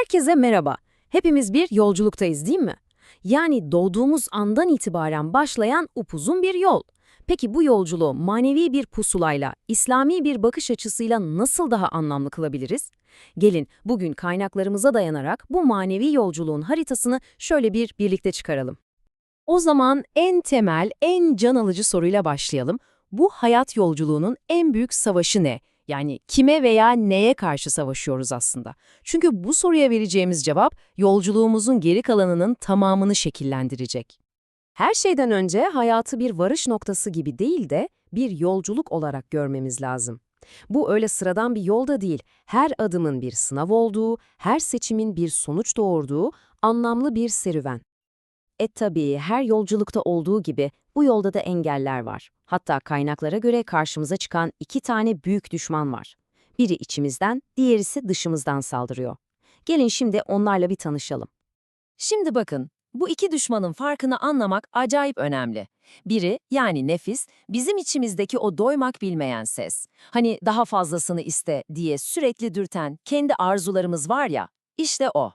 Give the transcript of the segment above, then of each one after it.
Herkese merhaba. Hepimiz bir yolculuktayız değil mi? Yani doğduğumuz andan itibaren başlayan upuzun bir yol. Peki bu yolculuğu manevi bir pusulayla, İslami bir bakış açısıyla nasıl daha anlamlı kılabiliriz? Gelin bugün kaynaklarımıza dayanarak bu manevi yolculuğun haritasını şöyle bir birlikte çıkaralım. O zaman en temel, en can alıcı soruyla başlayalım. Bu hayat yolculuğunun en büyük savaşı ne? Yani kime veya neye karşı savaşıyoruz aslında? Çünkü bu soruya vereceğimiz cevap yolculuğumuzun geri kalanının tamamını şekillendirecek. Her şeyden önce hayatı bir varış noktası gibi değil de bir yolculuk olarak görmemiz lazım. Bu öyle sıradan bir yolda değil, her adımın bir sınav olduğu, her seçimin bir sonuç doğurduğu anlamlı bir serüven. E tabii her yolculukta olduğu gibi bu yolda da engeller var. Hatta kaynaklara göre karşımıza çıkan iki tane büyük düşman var. Biri içimizden, diğerisi dışımızdan saldırıyor. Gelin şimdi onlarla bir tanışalım. Şimdi bakın, bu iki düşmanın farkını anlamak acayip önemli. Biri, yani nefis, bizim içimizdeki o doymak bilmeyen ses. Hani daha fazlasını iste diye sürekli dürten kendi arzularımız var ya, işte o.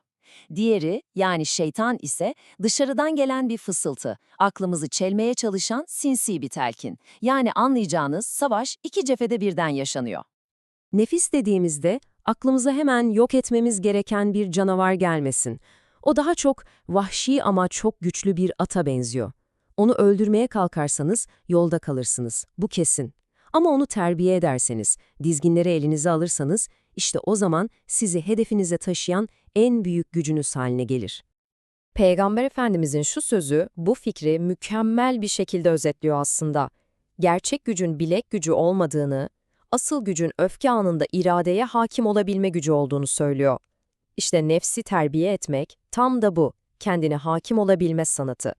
Diğeri, yani şeytan ise dışarıdan gelen bir fısıltı, aklımızı çelmeye çalışan sinsi bir telkin. Yani anlayacağınız savaş iki cephede birden yaşanıyor. Nefis dediğimizde aklımıza hemen yok etmemiz gereken bir canavar gelmesin. O daha çok vahşi ama çok güçlü bir ata benziyor. Onu öldürmeye kalkarsanız yolda kalırsınız, bu kesin. Ama onu terbiye ederseniz, dizginleri elinize alırsanız, işte o zaman sizi hedefinize taşıyan en büyük gücünüz haline gelir. Peygamber Efendimizin şu sözü bu fikri mükemmel bir şekilde özetliyor aslında. Gerçek gücün bilek gücü olmadığını, asıl gücün öfke anında iradeye hakim olabilme gücü olduğunu söylüyor. İşte nefsi terbiye etmek tam da bu, kendine hakim olabilme sanatı.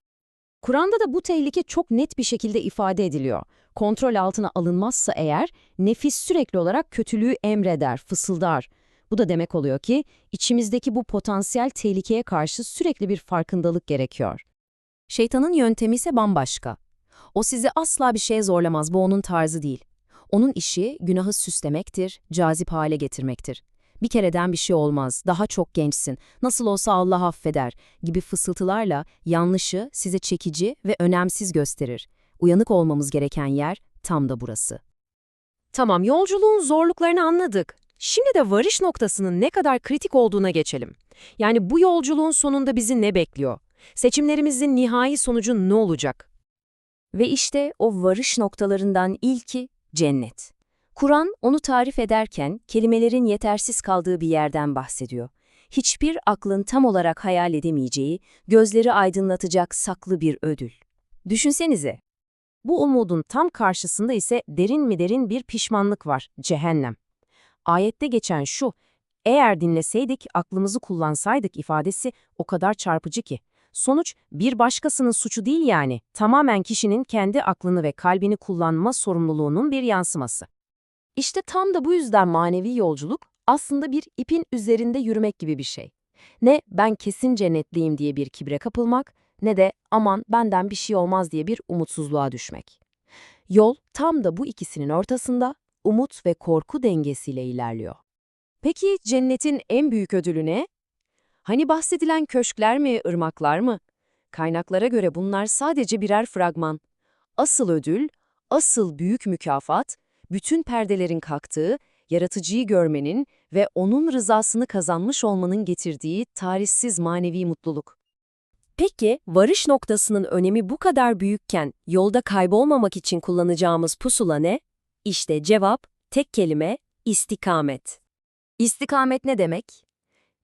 Kur'an'da da bu tehlike çok net bir şekilde ifade ediliyor. Kontrol altına alınmazsa eğer, nefis sürekli olarak kötülüğü emreder, fısıldar. Bu da demek oluyor ki, içimizdeki bu potansiyel tehlikeye karşı sürekli bir farkındalık gerekiyor. Şeytanın yöntemi ise bambaşka. O sizi asla bir şeye zorlamaz, bu onun tarzı değil. Onun işi günahı süslemektir, cazip hale getirmektir. Bir kereden bir şey olmaz, daha çok gençsin, nasıl olsa Allah affeder gibi fısıltılarla yanlışı size çekici ve önemsiz gösterir. Uyanık olmamız gereken yer tam da burası. Tamam, yolculuğun zorluklarını anladık. Şimdi de varış noktasının ne kadar kritik olduğuna geçelim. Yani bu yolculuğun sonunda bizi ne bekliyor? Seçimlerimizin nihai sonucu ne olacak? Ve işte o varış noktalarından ilki cennet. Kur'an onu tarif ederken kelimelerin yetersiz kaldığı bir yerden bahsediyor. Hiçbir aklın tam olarak hayal edemeyeceği, gözleri aydınlatacak saklı bir ödül. Düşünsenize, bu umudun tam karşısında ise derin mi derin bir pişmanlık var, cehennem. Ayette geçen şu, eğer dinleseydik, aklımızı kullansaydık ifadesi o kadar çarpıcı ki. Sonuç bir başkasının suçu değil yani, tamamen kişinin kendi aklını ve kalbini kullanma sorumluluğunun bir yansıması. İşte tam da bu yüzden manevi yolculuk aslında bir ipin üzerinde yürümek gibi bir şey. Ne ben kesin cennetliyim diye bir kibre kapılmak, ne de aman benden bir şey olmaz diye bir umutsuzluğa düşmek. Yol tam da bu ikisinin ortasında umut ve korku dengesiyle ilerliyor. Peki cennetin en büyük ödülü ne? Hani bahsedilen köşkler mi, ırmaklar mı? Kaynaklara göre bunlar sadece birer fragman. Asıl ödül, asıl büyük mükafat, bütün perdelerin kalktığı, yaratıcıyı görmenin ve onun rızasını kazanmış olmanın getirdiği tarihsiz manevi mutluluk. Peki, varış noktasının önemi bu kadar büyükken yolda kaybolmamak için kullanacağımız pusula ne? İşte cevap, tek kelime, istikamet. İstikamet ne demek?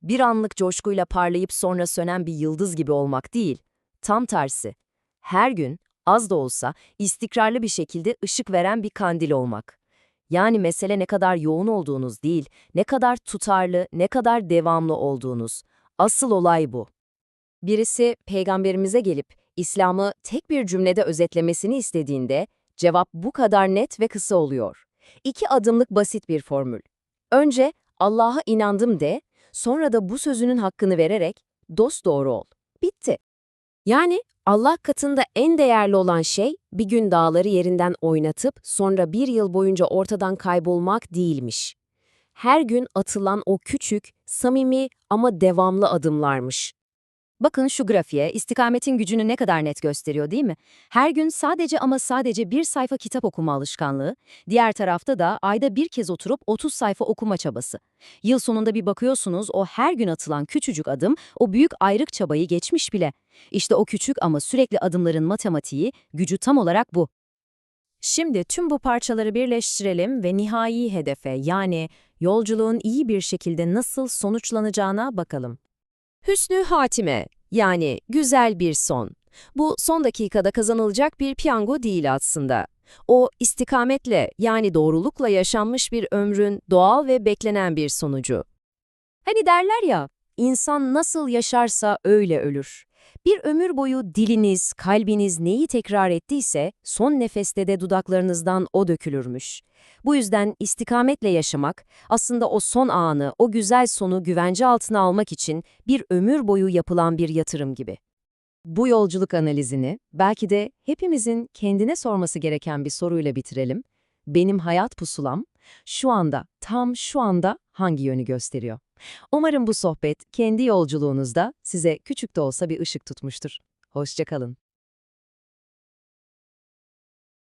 Bir anlık coşkuyla parlayıp sonra sönen bir yıldız gibi olmak değil, tam tersi. Her gün, az da olsa, istikrarlı bir şekilde ışık veren bir kandil olmak. Yani mesele ne kadar yoğun olduğunuz değil, ne kadar tutarlı, ne kadar devamlı olduğunuz. Asıl olay bu. Birisi peygamberimize gelip İslam'ı tek bir cümlede özetlemesini istediğinde cevap bu kadar net ve kısa oluyor. İki adımlık basit bir formül. Önce Allah'a inandım de, sonra da bu sözünün hakkını vererek dost doğru ol. Bitti. Yani Allah katında en değerli olan şey bir gün dağları yerinden oynatıp sonra bir yıl boyunca ortadan kaybolmak değilmiş. her gün atılan o küçük, samimi ama devamlı adımlarmış. Bakın şu grafiğe istikametin gücünü ne kadar net gösteriyor değil mi? Her gün sadece ama sadece bir sayfa kitap okuma alışkanlığı, diğer tarafta da ayda bir kez oturup 30 sayfa okuma çabası. Yıl sonunda bir bakıyorsunuz o her gün atılan küçücük adım o büyük ayrık çabayı geçmiş bile. İşte o küçük ama sürekli adımların matematiği, gücü tam olarak bu. Şimdi tüm bu parçaları birleştirelim ve nihai hedefe yani yolculuğun iyi bir şekilde nasıl sonuçlanacağına bakalım. Hüsnü hatime yani güzel bir son. Bu son dakikada kazanılacak bir piyango değil aslında. O istikametle yani doğrulukla yaşanmış bir ömrün doğal ve beklenen bir sonucu. Hani derler ya, insan nasıl yaşarsa öyle ölür. Bir ömür boyu diliniz, kalbiniz neyi tekrar ettiyse son nefeste de dudaklarınızdan o dökülürmüş. Bu yüzden istikametle yaşamak aslında o son anı, o güzel sonu güvence altına almak için bir ömür boyu yapılan bir yatırım gibi. Bu yolculuk analizini belki de hepimizin kendine sorması gereken bir soruyla bitirelim. Benim hayat pusulam şu anda, tam şu anda hangi yönü gösteriyor? Umarım bu sohbet kendi yolculuğunuzda size küçük de olsa bir ışık tutmuştur. Hoşçakalın.